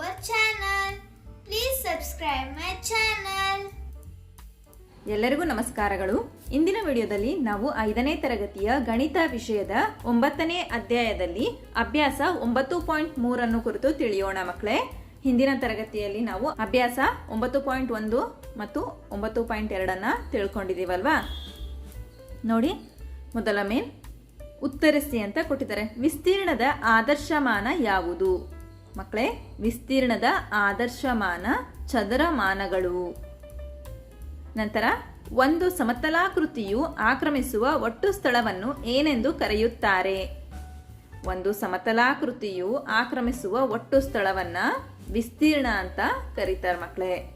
our channel. Please subscribe my channel. ಎಲ್ಲರಿಗೂ ನಮಸ್ಕಾರಗಳು. ಇಂದಿನ ವಿಡಿಯೋದಲ್ಲಿ ನಾವು ಐದನೇ ತರಗತಿಯ ಗಣಿತ ವಿಷಯದ ಒಂಬತ್ತನೇ ಅಧ್ಯಾಯದಲ್ಲಿ ಅಭ್ಯಾಸ ಒಂಬತ್ತು ಪಾಯಿಂಟ್ ಮೂರನ್ನು ಕುರಿತು ತಿಳಿಯೋಣ ಮಕ್ಕಳೇ. ಹಿಂದಿನ ತರಗತಿಯಲ್ಲಿ ನಾವು ಅಭ್ಯಾಸ ಒಂಬತ್ತು ಪಾಯಿಂಟ್ ಒಂದು ಮತ್ತು ಒಂಬತ್ತು ಪಾಯಿಂಟ್ ಎರಡನ್ನ ತಿಳ್ಕೊಂಡಿದ್ದೀವಲ್ವಾ? ನೋಡಿ, ಮೊದಲ ಮೇನ್ ಉತ್ತರಿಸಿ ಅಂತ ಕೊಟ್ಟಿದ್ದಾರೆ. ವಿಸ್ತೀರ್ಣದ ಆದರ್ಶಮಾನ ಯಾವುದು? ಮಕ್ಕಳೇ, ವಿಸ್ತೀರ್ಣದ ಆದರ್ಶಮಾನ ಚದರಮಾನಗಳು. ನಂತರ, ಒಂದು ಸಮತಲಾಕೃತಿಯು ಆಕ್ರಮಿಸುವ ಒಟ್ಟು ಸ್ಥಳವನ್ನು ಏನೆಂದು ಕರೆಯುತ್ತಾರೆ. ಒಂದು ಸಮತಲಾಕೃತಿಯು ಆಕ್ರಮಿಸುವ ಒಟ್ಟು ಸ್ಥಳವನ್ನ ವಿಸ್ತೀರ್ಣ ಅಂತ ಕರೀತಾರೆ ಮಕ್ಕಳೇ.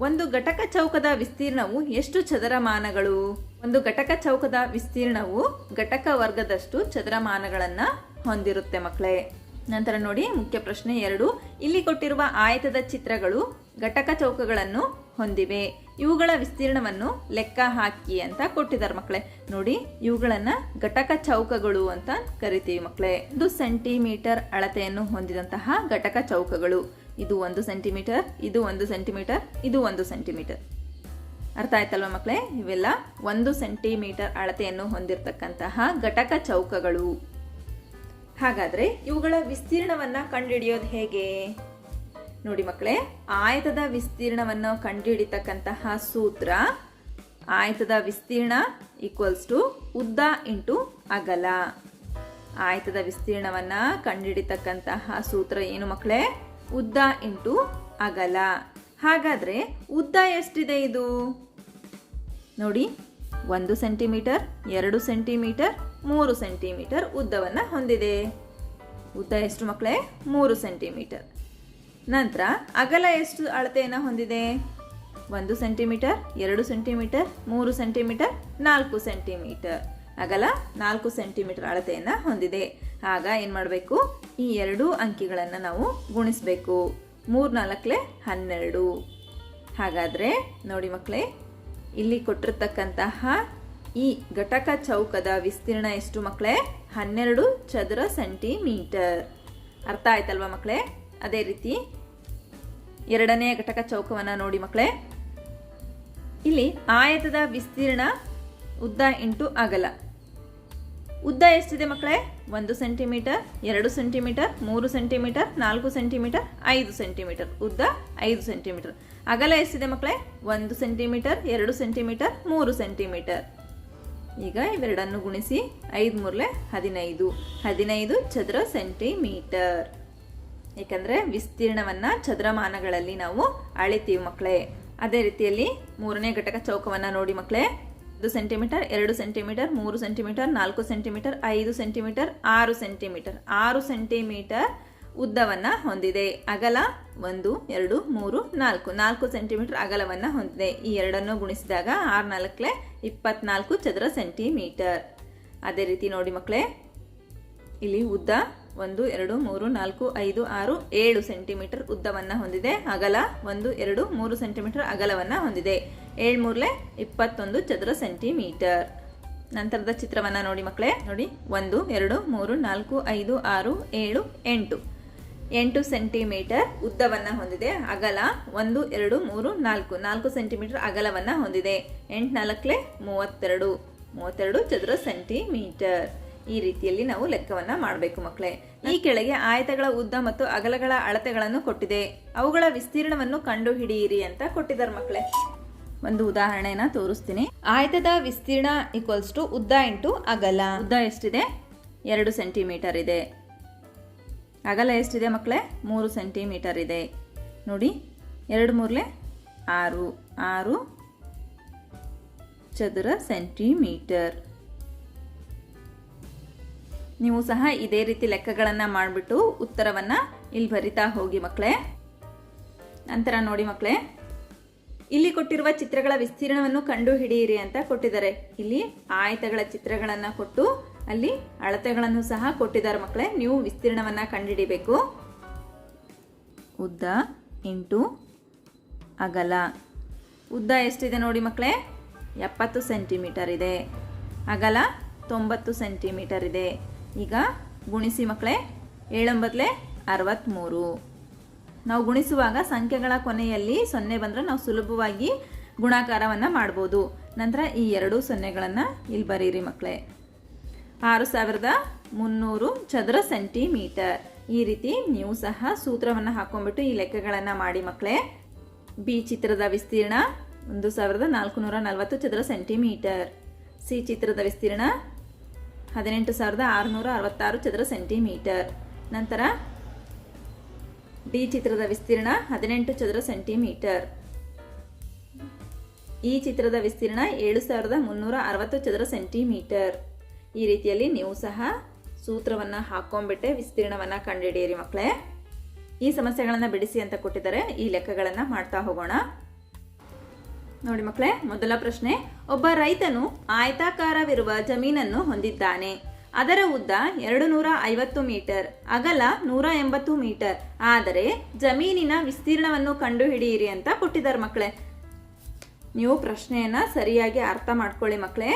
ಒಂದು ಘಟಕ ಚೌಕದ ವಿಸ್ತೀರ್ಣವು ಎಷ್ಟು ಚದರಮಾನಗಳು? ಒಂದು ಘಟಕ ಚೌಕದ ವಿಸ್ತೀರ್ಣವು ಘಟಕ ವರ್ಗದಷ್ಟು ಚದರಮಾನಗಳನ್ನು ಹೊಂದಿರುತ್ತೆ ಮಕ್ಕಳೇ. ನಂತರ ನೋಡಿ, ಮುಖ್ಯ ಪ್ರಶ್ನೆ ಎರಡು. ಇಲ್ಲಿ ಕೊಟ್ಟಿರುವ ಆಯತದ ಚಿತ್ರಗಳು ಘಟಕ ಚೌಕಗಳನ್ನು ಹೊಂದಿವೆ. ಇವುಗಳ ವಿಸ್ತೀರ್ಣವನ್ನು ಲೆಕ್ಕ ಹಾಕಿ ಅಂತ ಕೊಟ್ಟಿದ್ದಾರೆ ಮಕ್ಕಳೇ. ನೋಡಿ, ಇವುಗಳನ್ನ ಘಟಕ ಚೌಕಗಳು ಅಂತ ಕರಿತೀವಿ ಮಕ್ಕಳೇ. ಒಂದು ಸೆಂಟಿಮೀಟರ್ ಅಳತೆಯನ್ನು ಹೊಂದಿದಂತಹ ಘಟಕ ಚೌಕಗಳು. ಇದು ಒಂದು ಸೆಂಟಿಮೀಟರ್, ಇದು ಒಂದು ಸೆಂಟಿಮೀಟರ್, ಇದು ಒಂದು ಸೆಂಟಿಮೀಟರ್. ಅರ್ಥ ಆಯ್ತಲ್ವ ಮಕ್ಕಳೇ? ಇವೆಲ್ಲ ಒಂದು ಸೆಂಟಿಮೀಟರ್ ಅಳತೆಯನ್ನು ಹೊಂದಿರತಕ್ಕಂತಹ ಘಟಕ ಚೌಕಗಳು. ಹಾಗಾದ್ರೆ ಇವುಗಳ ವಿಸ್ತೀರ್ಣವನ್ನ ಕಂಡುಹಿಡಿಯೋದು ಹೇಗೆ? ನೋಡಿ ಮಕ್ಕಳೇ, ಆಯತದ ವಿಸ್ತೀರ್ಣವನ್ನು ಕಂಡುಹಿಡಿತಕ್ಕಂತಹ ಸೂತ್ರ ಆಯತದ ವಿಸ್ತೀರ್ಣ ಈಕ್ವಲ್ಸ್ ಟು ಉದ್ದ ಇಂಟು ಅಗಲ. ಆಯತದ ವಿಸ್ತೀರ್ಣವನ್ನ ಕಂಡುಹಿಡಿತಕ್ಕಂತಹ ಸೂತ್ರ ಏನು ಮಕ್ಕಳೇ? ಉದ್ದ ಇಂಟು ಅಗಲ. ಹಾಗಾದ್ರೆ ಉದ್ದ ಎಷ್ಟಿದೆ ಇದು? ನೋಡಿ, ಒಂದು ಸೆಂಟಿಮೀಟರ್ ಎರಡು ಸೆಂಟಿಮೀಟರ್ ಮೂರು ಸೆಂಟಿಮೀಟರ್ ಉದ್ದವನ್ನು ಹೊಂದಿದೆ. ಉದ್ದ ಎಷ್ಟು ಮಕ್ಕಳೇ ಮೂರು ಸೆಂಟಿಮೀಟರ್. ನಂತರ ಅಗಲ ಎಷ್ಟು ಅಳತೆಯನ್ನು ಹೊಂದಿದೆ? ಒಂದು ಸೆಂಟಿಮೀಟರ್, ಎರಡು ಸೆಂಟಿಮೀಟರ್, ಮೂರು ಸೆಂಟಿಮೀಟರ್, ನಾಲ್ಕು ಸೆಂಟಿಮೀಟರ್. ಅಗಲ ನಾಲ್ಕು ಸೆಂಟಿಮೀಟರ್ ಅಳತೆಯನ್ನು ಹೊಂದಿದೆ. ಆಗ ಏನು ಮಾಡಬೇಕು? ಈ ಎರಡೂ ಅಂಕಿಗಳನ್ನು ನಾವು ಗುಣಿಸಬೇಕು. ಮೂರು ನಾಲ್ಕಲೆ ಹನ್ನೆರಡು. ಹಾಗಾದರೆ ನೋಡಿ ಮಕ್ಕಳೇ ಇಲ್ಲಿ ಕೊಟ್ಟಿರ್ತಕ್ಕಂತಹ ಈ ಘಟಕ ಚೌಕದ ವಿಸ್ತೀರ್ಣ ಎಷ್ಟು ಮಕ್ಕಳೇ ಹನ್ನೆರಡು ಚದರ ಸೆಂಟಿಮೀಟರ್. ಅರ್ಥ ಆಯ್ತಲ್ವಾ ಮಕ್ಕಳೇ ಅದೇ ರೀತಿ ಎರಡನೇ ಘಟಕ ಚೌಕವನ್ನು ನೋಡಿ ಮಕ್ಕಳೇ ಇಲ್ಲಿ ಆಯತದ ವಿಸ್ತೀರ್ಣ ಉದ್ದ ಇಂಟು ಅಗಲ ಉದ್ದ ಎಷ್ಟಿದೆ ಮಕ್ಕಳೇ ಒಂದು ಸೆಂಟಿಮೀಟರ್, ಎರಡು ಸೆಂಟಿಮೀಟರ್, ಮೂರು ಸೆಂಟಿಮೀಟರ್, ನಾಲ್ಕು ಸೆಂಟಿಮೀಟರ್, ಐದು ಸೆಂಟಿಮೀಟರ್. ಉದ್ದ ಐದು ಸೆಂಟಿಮೀಟರ್. ಅಗಲ ಎಷ್ಟಿದೆ ಮಕ್ಕಳೇ ಒಂದು ಸೆಂಟಿಮೀಟರ್, ಎರಡು ಸೆಂಟಿಮೀಟರ್, ಮೂರು ಸೆಂಟಿಮೀಟರ್. ಈಗ ಇವೆರಡನ್ನು ಗುಣಿಸಿ ಐದು ಮೂರಲೆ ಹದಿನೈದು. ಹದಿನೈದು ಚದರ ಸೆಂಟಿಮೀಟರ್. ಏಕೆಂದರೆ ವಿಸ್ತೀರ್ಣವನ್ನು ಚದರಮಾನಗಳಲ್ಲಿ ನಾವು ಅಳಿತೀವಿ ಮಕ್ಕಳೇ ಅದೇ ರೀತಿಯಲ್ಲಿ ಮೂರನೇ ಘಟಕ ಚೌಕವನ್ನು ನೋಡಿ ಮಕ್ಕಳೇ ಒಂದು ಸೆಂಟಿಮೀಟರ್, ಎರಡು ಸೆಂಟಿಮೀಟರ್, ಮೂರು ಸೆಂಟಿಮೀಟರ್, ನಾಲ್ಕು ಸೆಂಟಿಮೀಟರ್, ಐದು ಸೆಂಟಿಮೀಟರ್, ಆರು ಸೆಂಟಿಮೀಟರ್. ಆರು ಸೆಂಟಿಮೀಟರ್ ಉದ್ದವನ್ನು ಹೊಂದಿದೆ. ಅಗಲ ಒಂದು, ಎರಡು, ಮೂರು, ನಾಲ್ಕು. ನಾಲ್ಕು ಸೆಂಟಿಮೀಟರ್ ಅಗಲವನ್ನು ಹೊಂದಿದೆ. ಈ ಎರಡನ್ನು ಗುಣಿಸಿದಾಗ ಆರು ನಾಲ್ಕಲೆ ಇಪ್ಪತ್ನಾಲ್ಕು ಚದರ ಸೆಂಟಿಮೀಟರ್. ಅದೇ ರೀತಿ ನೋಡಿ ಮಕ್ಕಳೇ ಇಲ್ಲಿ ಉದ್ದ ಒಂದು, ಎರಡು, ಮೂರು, ನಾಲ್ಕು, ಐದು, ಆರು, ಏಳು ಸೆಂಟಿಮೀಟರ್ ಉದ್ದವನ್ನು ಹೊಂದಿದೆ. ಅಗಲ ಒಂದು, ಎರಡು, ಮೂರು ಸೆಂಟಿಮೀಟರ್ ಅಗಲವನ್ನು ಹೊಂದಿದೆ. ಏಳು ಮೂರಲೆ ಇಪ್ಪತ್ತೊಂದು ಚದರ ಸೆಂಟಿಮೀಟರ್. ನಂತರದ ಚಿತ್ರವನ್ನು ನೋಡಿ ಮಕ್ಕಳೇ ನೋಡಿ. ಒಂದು, ಎರಡು, ಮೂರು, ನಾಲ್ಕು, ಐದು, ಆರು, ಏಳು, ಎಂಟು. ಎಂಟು ಸೆಂಟಿಮೀಟರ್ ಉದ್ದವನ್ನು ಹೊಂದಿದೆ. ಅಗಲ ಒಂದು, ಎರಡು, ಮೂರು, ನಾಲ್ಕು. ನಾಲ್ಕು ಸೆಂಟಿಮೀಟರ್ ಅಗಲವನ್ನು ಹೊಂದಿದೆ. ಎಂಟು ನಾಲ್ಕಲೆ ಮೂವತ್ತೆರಡು. ಮೂವತ್ತೆರಡು ಚದುರ ಸೆಂಟಿಮೀಟರ್. ಈ ರೀತಿಯಲ್ಲಿ ನಾವು ಲೆಕ್ಕವನ್ನ ಮಾಡಬೇಕು ಮಕ್ಕಳೇ ಈ ಕೆಳಗೆ ಆಯತಗಳ ಉದ್ದ ಮತ್ತು ಅಗಲಗಳ ಅಳತೆಗಳನ್ನು ಕೊಟ್ಟಿದೆ. ಅವುಗಳ ವಿಸ್ತೀರ್ಣವನ್ನು ಕಂಡು ಹಿಡಿಯಿರಿ ಅಂತ ಕೊಟ್ಟಿದ್ದಾರೆ ಮಕ್ಕಳೇ ಒಂದು ಉದಾಹರಣೆನ ತೋರಿಸ್ತೀನಿ. ಆಯತದ ವಿಸ್ತೀರ್ಣ ಈಕ್ವಲ್ಸ್ ಟು ಉದ್ದ ಇಂಟು ಅಗಲ. ಉದ್ದ ಎಷ್ಟಿದೆ? ಎರಡು ಸೆಂಟಿಮೀಟರ್ ಇದೆ. ಅಗಲ ಎಷ್ಟಿದೆ ಮಕ್ಕಳೇ? ಮೂರು ಸೆಂಟಿಮೀಟರ್ ಇದೆ. ನೋಡಿ, ಎರಡು ಮೂರಲೆ ಆರು. ಆರು ಚದುರ ಸೆಂಟಿಮೀಟರ್. ನೀವು ಸಹ ಇದೇ ರೀತಿ ಲೆಕ್ಕಗಳನ್ನು ಮಾಡಿಬಿಟ್ಟು ಉತ್ತರವನ್ನು ಇಲ್ಲಿ ಬರಿತಾ ಹೋಗಿ ಮಕ್ಕಳೇ. ನಂತರ ನೋಡಿ ಮಕ್ಕಳೇ, ಇಲ್ಲಿ ಕೊಟ್ಟಿರುವ ಚಿತ್ರಗಳ ವಿಸ್ತೀರ್ಣವನ್ನು ಕಂಡು ಹಿಡಿಯಿರಿ ಅಂತ ಕೊಟ್ಟಿದ್ದಾರೆ. ಇಲ್ಲಿ ಆಯತಗಳ ಚಿತ್ರಗಳನ್ನು ಕೊಟ್ಟು ಅಲ್ಲಿ ಅಳತೆಗಳನ್ನು ಸಹ ಕೊಟ್ಟಿದ್ದಾರೆ ಮಕ್ಕಳೇ. ನೀವು ವಿಸ್ತೀರ್ಣವನ್ನು ಕಂಡುಹಿಡಿಬೇಕು ಉದ್ದ ಇಂಟು ಅಗಲ. ಉದ್ದ ಎಷ್ಟಿದೆ ನೋಡಿ ಮಕ್ಕಳೇ? ಎಪ್ಪತ್ತು ಸೆಂಟಿಮೀಟರ್ ಇದೆ. ಅಗಲ ತೊಂಬತ್ತು ಸೆಂಟಿಮೀಟರ್ ಇದೆ. ಈಗ ಗುಣಿಸಿ ಮಕ್ಕಳೇ. ಏಳೊಂಬತ್ತಲೆ ಅರವತ್ತ್ಮೂರು ನಾವು ಗುಣಿಸುವಾಗ ಸಂಖ್ಯೆಗಳ ಕೊನೆಯಲ್ಲಿ ಸೊನ್ನೆ ಬಂದರೆ ನಾವು ಸುಲಭವಾಗಿ ಗುಣಾಕಾರವನ್ನು ಮಾಡ್ಬೋದು. ನಂತರ ಈ ಎರಡು ಸೊನ್ನೆಗಳನ್ನು ಇಲ್ಲಿ ಬರೀರಿ ಮಕ್ಕಳೇ. ಆರು ಸಾವಿರದ ಮುನ್ನೂರು ಚದರ ಸೆಂಟಿಮೀಟರ್. ಈ ರೀತಿ ನೀವು ಸಹ ಸೂತ್ರವನ್ನು ಹಾಕೊಂಡ್ಬಿಟ್ಟು ಈ ಲೆಕ್ಕಗಳನ್ನು ಮಾಡಿ ಮಕ್ಕಳೇ ಬಿ ಚಿತ್ರದ ವಿಸ್ತೀರ್ಣ ಒಂದು ಸಾವಿರದ ನಾಲ್ಕುನೂರ ನಲವತ್ತು ಚದರ ಸೆಂಟಿಮೀಟರ್. ಸಿ ಚಿತ್ರದ ವಿಸ್ತೀರ್ಣ ಹದಿನೆಂಟು ಸಾವಿರದ ಆರುನೂರ ಅರವತ್ತಾರು ಚದರ ಸೆಂಟಿಮೀಟರ್. ನಂತರ ಡಿ ಚಿತ್ರದ ವಿಸ್ತೀರ್ಣ ಹದಿನೆಂಟು ಚದರ ಸೆಂಟಿಮೀಟರ್. ಈ ಚಿತ್ರದ ವಿಸ್ತೀರ್ಣ ಏಳು ಸಾವಿರದ ಮುನ್ನೂರ ಅರವತ್ತು ಚದರ ಸೆಂಟಿಮೀಟರ್. ಈ ರೀತಿಯಲ್ಲಿ ನೀವು ಸಹ ಸೂತ್ರವನ್ನು ಹಾಕೊಂಡ್ಬಿಟ್ಟೆ, ವಿಸ್ತೀರ್ಣವನ್ನು ಕಂಡುಹಿಡಿಯಿರಿ ಮಕ್ಕಳೇ. ಈ ಸಮಸ್ಯೆಗಳನ್ನು ಬಿಡಿಸಿ ಅಂತ ಕೊಟ್ಟಿದ್ದಾರೆ, ಈ ಲೆಕ್ಕಗಳನ್ನು ಮಾಡ್ತಾ ಹೋಗೋಣ. ನೋಡಿ ಮಕ್ಕಳೇ, ಮೊದಲ ಪ್ರಶ್ನೆ, ಒಬ್ಬ ರೈತನು ಆಯತಾಕಾರವಿರುವ ಜಮೀನನ್ನು ಹೊಂದಿದ್ದಾನೆ. ಅದರ ಉದ್ದ ಎರಡು ನೂರ ಐವತ್ತು ಮೀಟರ್, ಅಗಲ ನೂರ ಎಂಬತ್ತು ಮೀಟರ್. ಆದರೆ ಜಮೀನಿನ ವಿಸ್ತೀರ್ಣವನ್ನು ಕಂಡುಹಿಡಿಯಿರಿ ಅಂತ ಕೊಟ್ಟಿದ್ದಾರೆ ಮಕ್ಕಳೇ. ನೀವು ಪ್ರಶ್ನೆಯನ್ನ ಸರಿಯಾಗಿ ಅರ್ಥ ಮಾಡ್ಕೊಳ್ಳಿ ಮಕ್ಕಳೇ.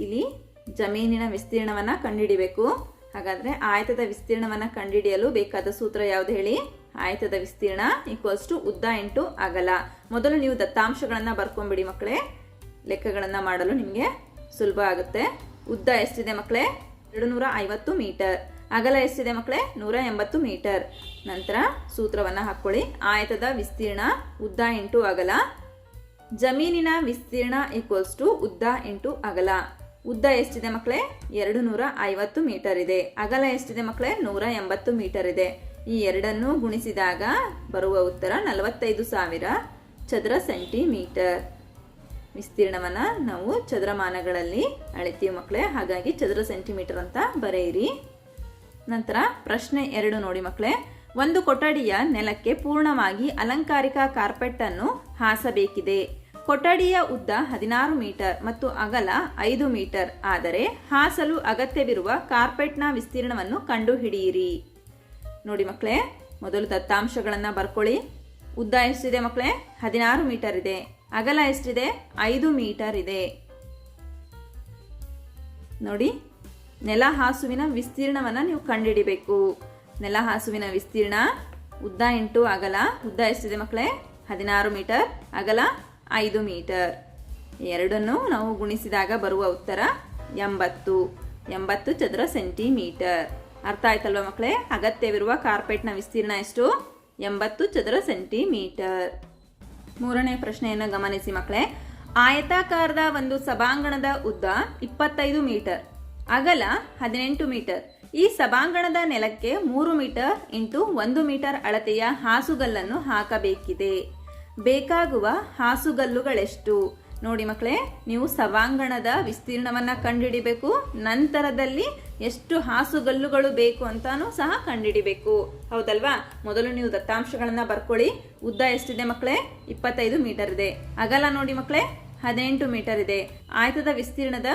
ಇಲ್ಲಿ ಜಮೀನಿನ ವಿಸ್ತೀರ್ಣವನ್ನ ಕಂಡುಹಿಡಿಬೇಕು. ಹಾಗಾದ್ರೆ ಆಯತದ ವಿಸ್ತೀರ್ಣವನ್ನ ಕಂಡುಹಿಡಿಯಲು ಬೇಕಾದ ಸೂತ್ರ ಯಾವ್ದು ಹೇಳಿ? ಆಯತದ ವಿಸ್ತೀರ್ಣ ಈಕ್ವಲ್ಸ್ ಟು ಉದ್ದ ಇಂಟು ಅಗಲ. ಮೊದಲು ನೀವು ದತ್ತಾಂಶಗಳನ್ನು ಬರ್ಕೊಂಬಿಡಿ ಮಕ್ಕಳೇ. ಲೆಕ್ಕಗಳನ್ನು ಮಾಡಲು ನಿಮಗೆ ಸುಲಭ ಆಗುತ್ತೆ. ಉದ್ದ ಎಷ್ಟಿದೆ ಮಕ್ಕಳೇ? ಎರಡು ನೂರ ಐವತ್ತು ಮೀಟರ್. ಅಗಲ ಎಷ್ಟಿದೆ ಮಕ್ಕಳೇ? ನೂರ ಎಂಬತ್ತು ಮೀಟರ್. ನಂತರ ಸೂತ್ರವನ್ನ ಹಾಕೊಳ್ಳಿ. ಆಯತದ ವಿಸ್ತೀರ್ಣ ಉದ್ದ ಇಂಟು ಅಗಲ. ಜಮೀನಿನ ವಿಸ್ತೀರ್ಣ ಈಕ್ವಲ್ಸ್ ಟು ಉದ್ದ ಇಂಟು ಅಗಲ. ಉದ್ದ ಎಷ್ಟಿದೆ ಮಕ್ಕಳೇ ಎರಡು ನೂರ ಐವತ್ತು ಮೀಟರ್ ಇದೆ. ಅಗಲ ಎಷ್ಟಿದೆ ಮಕ್ಕಳೇ ನೂರ ಎಂಬತ್ತು ಮೀಟರ್ ಇದೆ. ಈ ಎರಡನ್ನು ಗುಣಿಸಿದಾಗ ಬರುವ ಉತ್ತರ ನಲವತ್ತೈದು ಸಾವಿರ ಚದರ ಸೆಂಟಿಮೀಟರ್. ವಿಸ್ತೀರ್ಣವನ್ನು ನಾವು ಚದರಮಾನಗಳಲ್ಲಿ ಅಳಿತೀವಿ ಮಕ್ಕಳೇ ಹಾಗಾಗಿ ಚದರ ಸೆಂಟಿಮೀಟರ್ ಅಂತ ಬರೆಯಿರಿ. ನಂತರ ಪ್ರಶ್ನೆ ಎರಡು ನೋಡಿ ಮಕ್ಕಳೇ ಒಂದು ಕೊಠಡಿಯ ನೆಲಕ್ಕೆ ಪೂರ್ಣವಾಗಿ ಅಲಂಕಾರಿಕ ಕಾರ್ಪೆಟ್ ಅನ್ನು ಹಾಸಬೇಕಿದೆ. ಕೊಠಡಿಯ ಉದ್ದ ಹದಿನಾರು ಮೀಟರ್ ಮತ್ತು ಅಗಲ ಐದು ಮೀಟರ್. ಆದರೆ ಹಾಸಲು ಅಗತ್ಯವಿರುವ ಕಾರ್ಪೆಟ್ನ ವಿಸ್ತೀರ್ಣವನ್ನು ಕಂಡುಹಿಡಿಯಿರಿ. ನೋಡಿ ಮಕ್ಕಳೇ, ಮೊದಲು ದತ್ತಾಂಶಗಳನ್ನು ಬರ್ಕೊಳ್ಳಿ. ಉದ್ದ ಎಷ್ಟಿದೆ ಮಕ್ಕಳೇ? ಹದಿನಾರು ಮೀಟರ್ ಇದೆ. ಅಗಲ ಎಷ್ಟಿದೆ? ಐದು ಮೀಟರ್ ಇದೆ. ನೋಡಿ, ನೆಲ ಹಾಸುವಿನ ವಿಸ್ತೀರ್ಣವನ್ನು ನೀವು ಕಂಡುಹಿಡಿಬೇಕು. ನೆಲ ಹಾಸುವಿನ ವಿಸ್ತೀರ್ಣ ಉದ್ದ ಎಂಟು, ಅಗಲ ಉದ್ದ ಎಷ್ಟಿದೆ ಮಕ್ಕಳೇ? ಹದಿನಾರು ಮೀಟರ್, ಅಗಲ ಐದು ಮೀಟರ್. ಎರಡನ್ನು ನಾವು ಗುಣಿಸಿದಾಗ ಬರುವ ಉತ್ತರ ಎಂಬತ್ತು. ಎಂಬತ್ತು ಚದರ ಸೆಂಟಿಮೀಟರ್. ಅರ್ಥ ಆಯ್ತಲ್ವ ಮಕ್ಕಳೇ? ಅಗತ್ಯವಿರುವ ಕಾರ್ಪೆಟ್ನ ವಿಸ್ತೀರ್ಣ ಎಷ್ಟು? ಎಂಬತ್ತು ಚದರ ಸೆಂಟಿಮೀಟರ್. ಮೂರನೇ ಪ್ರಶ್ನೆಯನ್ನು ಗಮನಿಸಿ ಮಕ್ಕಳೇ. ಆಯತಾಕಾರದ ಒಂದು ಸಭಾಂಗಣದ ಉದ್ದ ಇಪ್ಪತ್ತೈದು ಮೀಟರ್. ಅಗಲ ಹದಿನೆಂಟು ಮೀಟರ್. ಈ ಸಭಾಂಗಣದ ನೆಲಕ್ಕೆ ಮೂರು ಮೀಟರ್ ಇಂಟು ಒಂದು ಮೀಟರ್ ಅಳತೆಯ ಹಾಸುಗಲ್ಲನ್ನು ಹಾಕಬೇಕಿದೆ. ಬೇಕಾಗುವ ಹಾಸುಗಲ್ಲುಗಳೆಷ್ಟು? ನೋಡಿ ಮಕ್ಕಳೇ, ನೀವು ಸಭಾಂಗಣದ ವಿಸ್ತೀರ್ಣವನ್ನ ಕಂಡುಹಿಡಿಬೇಕು ನಂತರದಲ್ಲಿ ಎಷ್ಟು ಹಾಸುಗಲ್ಲುಗಳು ಬೇಕು ಅಂತಾನೂ ಸಹ ಕಂಡುಹಿಡಿಬೇಕು ಹೌದಲ್ವಾ? ಮೊದಲು ನೀವು ದತ್ತಾಂಶಗಳನ್ನ ಬರ್ಕೊಳ್ಳಿ. ಉದ್ದ ಎಷ್ಟಿದೆ ಮಕ್ಕಳೇ? ಇಪ್ಪತ್ತೈದು ಮೀಟರ್ ಇದೆ. ಅಗಲ ನೋಡಿ ಮಕ್ಕಳೇ, ಹದಿನೆಂಟು ಮೀಟರ್ ಇದೆ. ಆಯತದ ವಿಸ್ತೀರ್ಣದ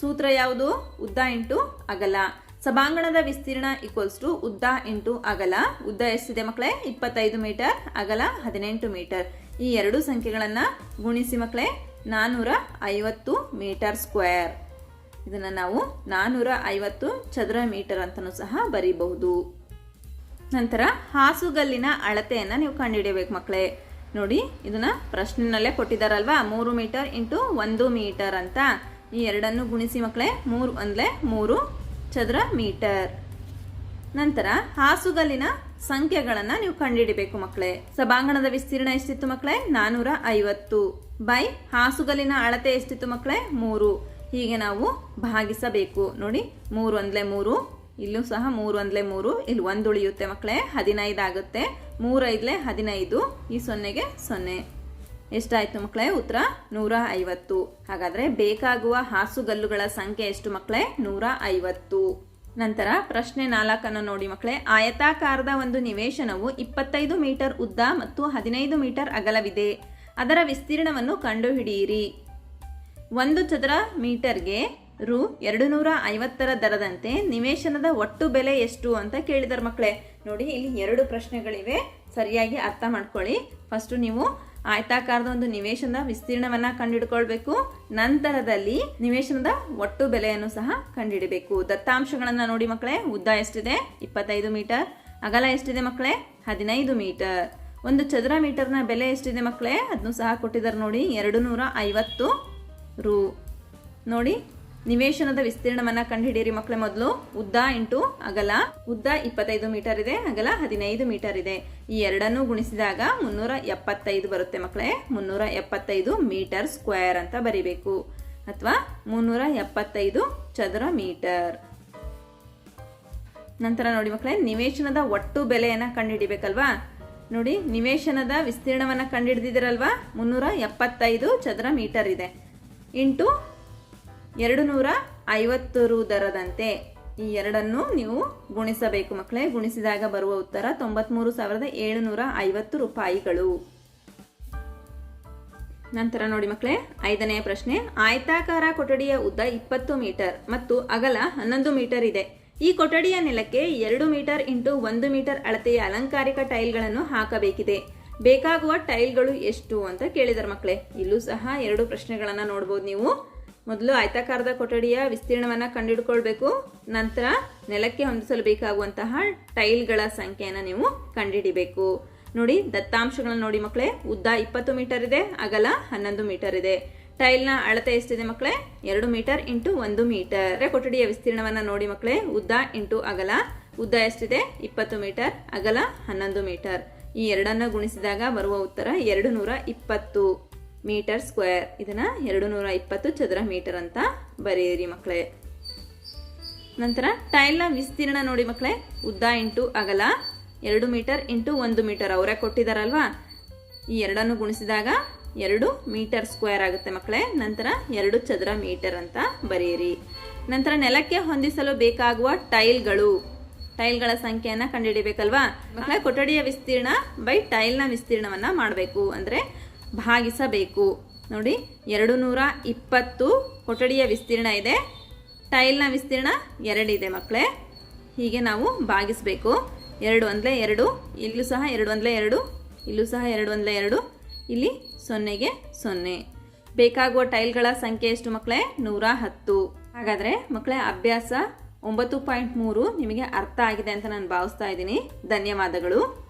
ಸೂತ್ರ ಯಾವುದು? ಉದ್ದ ಇಂಟು ಅಗಲ. ಸಭಾಂಗಣದ ವಿಸ್ತೀರ್ಣ ಈಕ್ವಲ್ಸ್ ಟು ಉದ್ದ ಇಂಟು ಅಗಲ. ಉದ್ದ ಎಷ್ಟಿದೆ ಮಕ್ಕಳೇ? ಇಪ್ಪತ್ತೈದು ಮೀಟರ್, ಅಗಲ ಹದಿನೆಂಟು ಮೀಟರ್. ಈ ಎರಡು ಸಂಖ್ಯೆಗಳನ್ನು ಗುಣಿಸಿ ಮಕ್ಕಳೇ ನಾನ್ನೂರ ಐವತ್ತು ಮೀಟರ್ ಸ್ಕ್ವೇರ್. ಇದನ್ನು ನಾವು ನಾನ್ನೂರ ಐವತ್ತು ಚದರ ಮೀಟರ್ ಅಂತಲೂ ಸಹ ಬರೀಬಹುದು. ನಂತರ ಹಾಸುಗಲ್ಲಿನ ಅಳತೆಯನ್ನು ನೀವು ಕಂಡುಹಿಡಿಯಬೇಕು ಮಕ್ಕಳೇ ನೋಡಿ, ಇದನ್ನ ಪ್ರಶ್ನೆನಲ್ಲೇ ಕೊಟ್ಟಿದ್ದಾರಲ್ವಾ? ಮೂರು ಮೀಟರ್ ಇಂಟು ಒಂದು ಮೀಟರ್ ಅಂತ. ಈ ಎರಡನ್ನು ಗುಣಿಸಿ ಮಕ್ಕಳೇ ಮೂರು ಅಂದರೆ ಮೂರು ಚದರ ಮೀಟರ್. ನಂತರ ಹಾಸುಗಲ್ಲಿನ ಸಂಖ್ಯೆಗಳನ್ನು ನೀವು ಕಂಡುಹಿಡಿಬೇಕು ಮಕ್ಕಳೇ. ಸಭಾಂಗಣದ ವಿಸ್ತೀರ್ಣ ಎಷ್ಟಿತ್ತು ಮಕ್ಕಳೇ? ನಾನೂರ ಐವತ್ತು. ಬೈ ಹಾಸುಗಲಿನ ಅಳತೆ ಎಷ್ಟಿತ್ತು ಮಕ್ಕಳೇ? ಮೂರು. ಹೀಗೆ ನಾವು ಭಾಗಿಸಬೇಕು. ನೋಡಿ, ಮೂರು ಒಂದ್ಲೆ ಮೂರು, ಇಲ್ಲೂ ಸಹ ಮೂರು ಒಂದ್ಲೆ ಮೂರು, ಇಲ್ಲಿ ಒಂದು ಉಳಿಯುತ್ತೆ ಮಕ್ಕಳೇ, ಹದಿನೈದು ಆಗುತ್ತೆ. ಮೂರೈದ್ಲೆ ಹದಿನೈದು, ಈ ಸೊನ್ನೆಗೆ ಸೊನ್ನೆ. ಎಷ್ಟಾಯ್ತು ಮಕ್ಕಳೇ? ಉತ್ತರ, ನೂರ ಐವತ್ತು. ಹಾಗಾದ್ರೆ ಬೇಕಾಗುವ ಹಾಸುಗಲ್ಲುಗಳ ಸಂಖ್ಯೆ ಎಷ್ಟು ಮಕ್ಕಳೇ? ನೂರ ಐವತ್ತು. ನಂತರ ಪ್ರಶ್ನೆ ನಾಲ್ಕನ್ನು ನೋಡಿ ಮಕ್ಕಳೇ. ಆಯತಾಕಾರದ ಒಂದು ನಿವೇಶನವು ಇಪ್ಪತ್ತೈದು ಮೀಟರ್ ಉದ್ದ ಮತ್ತು ಹದಿನೈದು ಮೀಟರ್ ಅಗಲವಿದೆ. ಅದರ ವಿಸ್ತೀರ್ಣವನ್ನು ಕಂಡುಹಿಡಿಯಿರಿ. ಒಂದು ಚದರ ಮೀಟರ್ಗೆ ರು ಎರಡು ನೂರ ಐವತ್ತರ ದರದಂತೆ ನಿವೇಶನದ ಒಟ್ಟು ಬೆಲೆ ಎಷ್ಟು ಅಂತ ಕೇಳಿದರು ಮಕ್ಕಳೇ. ನೋಡಿ, ಇಲ್ಲಿ ಎರಡು ಪ್ರಶ್ನೆಗಳಿವೆ. ಸರಿಯಾಗಿ ಅರ್ಥ ಮಾಡ್ಕೊಳ್ಳಿ. ಫಸ್ಟು ನೀವು ಆಯತಾಕಾರದ ಒಂದು ನಿವೇಶನದ ವಿಸ್ತೀರ್ಣವನ್ನ ಕಂಡುಹಿಡ್ಕೊಳ್ಬೇಕು. ನಂತರದಲ್ಲಿ ನಿವೇಶನದ ಒಟ್ಟು ಬೆಲೆಯನ್ನು ಸಹ ಕಂಡುಹಿಡಬೇಕು. ದತ್ತಾಂಶಗಳನ್ನ ನೋಡಿ ಮಕ್ಕಳೇ, ಉದ್ದ ಎಷ್ಟಿದೆ? ಇಪ್ಪತ್ತೈದು ಮೀಟರ್. ಅಗಲ ಎಷ್ಟಿದೆ ಮಕ್ಕಳೇ? ಹದಿನೈದು ಮೀಟರ್. ಒಂದು ಚದರ ಮೀಟರ್ನ ಬೆಲೆ ಎಷ್ಟಿದೆ ಮಕ್ಕಳೇ? ಅದನ್ನು ಸಹ ಕೊಟ್ಟಿದ್ದಾರೆ ನೋಡಿ, ಎರಡು ನೂರ ಐವತ್ತು ರು. ನೋಡಿ ನಿವೇಶನದ ವಿಸ್ತೀರ್ಣವನ್ನು ಕಂಡುಹಿಡಿಯಿರಿ ಮಕ್ಕಳೇ ಮೊದಲು. ಉದ್ದ ಇಂಟು ಅಗಲ. ಉದ್ದ ಇಪ್ಪತ್ತೈದು ಮೀಟರ್ ಇದೆ, ಅಗಲ ಹದಿನೈದು ಮೀಟರ್ ಇದೆ. ಈ ಎರಡನ್ನೂ ಗುಣಿಸಿದಾಗ ಮುನ್ನೂರ ಎಪ್ಪತ್ತೈದು ಬರುತ್ತೆ ಮಕ್ಕಳೇ. ಮುನ್ನೂರ ಎಪ್ಪತ್ತೈದು ಮೀಟರ್ ಸ್ಕ್ವೇರ್ ಅಂತ ಬರಿಬೇಕು. ಅಥವಾ ಮುನ್ನೂರ ಎಪ್ಪತ್ತೈದು ಚದರ ಮೀಟರ್. ನಂತರ ನೋಡಿ ಮಕ್ಕಳೇ, ನಿವೇಶನದ ಒಟ್ಟು ಬೆಲೆಯನ್ನು ಕಂಡುಹಿಡಿಬೇಕಲ್ವಾ? ನೋಡಿ, ನಿವೇಶನದ ವಿಸ್ತೀರ್ಣವನ್ನು ಕಂಡುಹಿಡಿದಿದ್ದೀರಲ್ವಾ? ಮುನ್ನೂರ ಎಪ್ಪತ್ತೈದು ಚದರ ಮೀಟರ್ ಇದೆ. ಇಂಟು ಎರಡು ನೂರ ಐವತ್ತು ರು ದರದಂತೆ ಈ ಎರಡನ್ನು ನೀವು ಗುಣಿಸಬೇಕು ಮಕ್ಕಳೇ. ಗುಣಿಸಿದಾಗ ಬರುವ ಉತ್ತರ ತೊಂಬತ್ಮೂರು ಸಾವಿರದ ಏಳುನೂರ ಐವತ್ತು ರೂಪಾಯಿಗಳು. ನಂತರ ನೋಡಿ ಮಕ್ಕಳೇ ಐದನೆಯ ಪ್ರಶ್ನೆ. ಆಯತಾಕಾರ ಕೊಠಡಿಯ ಉದ್ದ ಇಪ್ಪತ್ತು ಮೀಟರ್ ಮತ್ತು ಅಗಲ ಹನ್ನೊಂದು ಮೀಟರ್ ಇದೆ. ಈ ಕೊಠಡಿಯ ನೆಲಕ್ಕೆ ಎರಡು ಮೀಟರ್ ಇಂಟು ಒಂದು ಮೀಟರ್ ಅಳತೆಯ ಅಲಂಕಾರಿಕ ಟೈಲ್ಗಳನ್ನು ಹಾಕಬೇಕಿದೆ. ಬೇಕಾಗುವ ಟೈಲ್ಗಳು ಎಷ್ಟು ಅಂತ ಕೇಳಿದರು ಮಕ್ಕಳೇ. ಇಲ್ಲೂ ಸಹ ಎರಡು ಪ್ರಶ್ನೆಗಳನ್ನು ನೋಡ್ಬೋದು ನೀವು. ಮೊದಲು ಆಯತಾಕಾರದ ಕೊಠಡಿಯ ವಿಸ್ತೀರ್ಣವನ್ನು ಕಂಡುಹಿಡ್ಕೊಳ್ಬೇಕು ನಂತರ ನೆಲಕ್ಕೆ ಹೊಂದಿಸಲು ಬೇಕಾಗುವಂತಹ ಟೈಲ್ಗಳ ಸಂಖ್ಯೆಯನ್ನು ನೀವು ಕಂಡುಹಿಡಿಬೇಕು ನೋಡಿ, ದತ್ತಾಂಶಗಳನ್ನ ನೋಡಿ ಮಕ್ಕಳೇ. ಉದ್ದ ಇಪ್ಪತ್ತು ಮೀಟರ್ ಇದೆ, ಅಗಲ ಹನ್ನೊಂದು ಮೀಟರ್ ಇದೆ. ಟೈಲ್ನ ಅಳತೆ ಎಷ್ಟಿದೆ ಮಕ್ಕಳೇ? ಎರಡು ಮೀಟರ್ ಇಂಟು ಒಂದು ಮೀಟರ್. ಕೊಠಡಿಯ ವಿಸ್ತೀರ್ಣವನ್ನು ನೋಡಿ ಮಕ್ಕಳೇ. ಉದ್ದ ಇಂಟು ಅಗಲ. ಉದ್ದ ಎಷ್ಟಿದೆ? ಇಪ್ಪತ್ತು ಮೀಟರ್. ಅಗಲ ಹನ್ನೊಂದು ಮೀಟರ್. ಈ ಎರಡನ್ನ ಗುಣಿಸಿದಾಗ ಬರುವ ಉತ್ತರ ಎರಡು ನೂರ ಇಪ್ಪತ್ತು. Metre square. ಇದನ್ನ ಎರಡು ನೂರ ಇಪ್ಪತ್ತು ಚದರ ಮೀಟರ್ ಅಂತ ಬರೆಯಿರಿ ಮಕ್ಕಳೇ ನಂತರ ಟೈಲ್ನ ವಿಸ್ತೀರ್ಣ ನೋಡಿ ಮಕ್ಕಳೇ ಉದ್ದ ಇಂಟು ಅಗಲ ಎರಡು ಮೀಟರ್ ಇಂಟು ಒಂದು ಮೀಟರ್. ಅವರೇ ಕೊಟ್ಟಿದ್ದಾರಲ್ವಾ ಈ ಎರಡನ್ನು ಗುಣಿಸಿದಾಗ ಎರಡು ಮೀಟರ್ ಸ್ಕ್ವೇರ್ ಆಗುತ್ತೆ ಮಕ್ಕಳೇ ನಂತರ ಎರಡು ಚದರ ಮೀಟರ್ ಅಂತ ಬರೆಯಿರಿ. ನಂತರ ನೆಲಕ್ಕೆ ಹೊಂದಿಸಲು ಬೇಕಾಗುವ ಟೈಲ್ಗಳು. ಟೈಲ್ಗಳ ಸಂಖ್ಯೆಯನ್ನು ಕಂಡುಹಿಡಿಬೇಕಲ್ವಾ? ಮಕ್ಕಳ ಕೊಠಡಿಯ ವಿಸ್ತೀರ್ಣ ಬೈ ಟೈಲ್ನ ವಿಸ್ತೀರ್ಣವನ್ನ ಮಾಡಬೇಕು. ಅಂದರೆ ಭಾಗಿಸಬೇಕು. ನೋಡಿ ಎರಡು ನೂರ ಇಪ್ಪತ್ತು ಕೊಠಡಿಯ ವಿಸ್ತೀರ್ಣ ಇದೆ. ಟೈಲ್ನ ವಿಸ್ತೀರ್ಣ ಎರಡಿದೆ ಮಕ್ಕಳೇ. ಹೀಗೆ ನಾವು ಭಾಗಿಸಬೇಕು. ಎರಡು ಒಂದಲೇ ಎರಡು, ಇಲ್ಲೂ ಸಹ ಎರಡು ಒಂದಲೇ ಎರಡು, ಇಲ್ಲೂ ಸಹ ಎರಡು ಒಂದಲೇ ಎರಡು, ಇಲ್ಲಿ ಸೊನ್ನೆಗೆ ಸೊನ್ನೆ. ಬೇಕಾಗುವ ಟೈಲ್ಗಳ ಸಂಖ್ಯೆ ಎಷ್ಟು ಮಕ್ಕಳೇ? ನೂರ ಹತ್ತು. ಹಾಗಾದರೆ ಮಕ್ಕಳೇ, ಅಭ್ಯಾಸ ಒಂಬತ್ತು ಪಾಯಿಂಟ್ ಮೂರು ನಿಮಗೆ ಅರ್ಥ ಆಗಿದೆ ಅಂತ ನಾನು ಭಾವಿಸ್ತಾ ಇದ್ದೀನಿ. ಧನ್ಯವಾದಗಳು.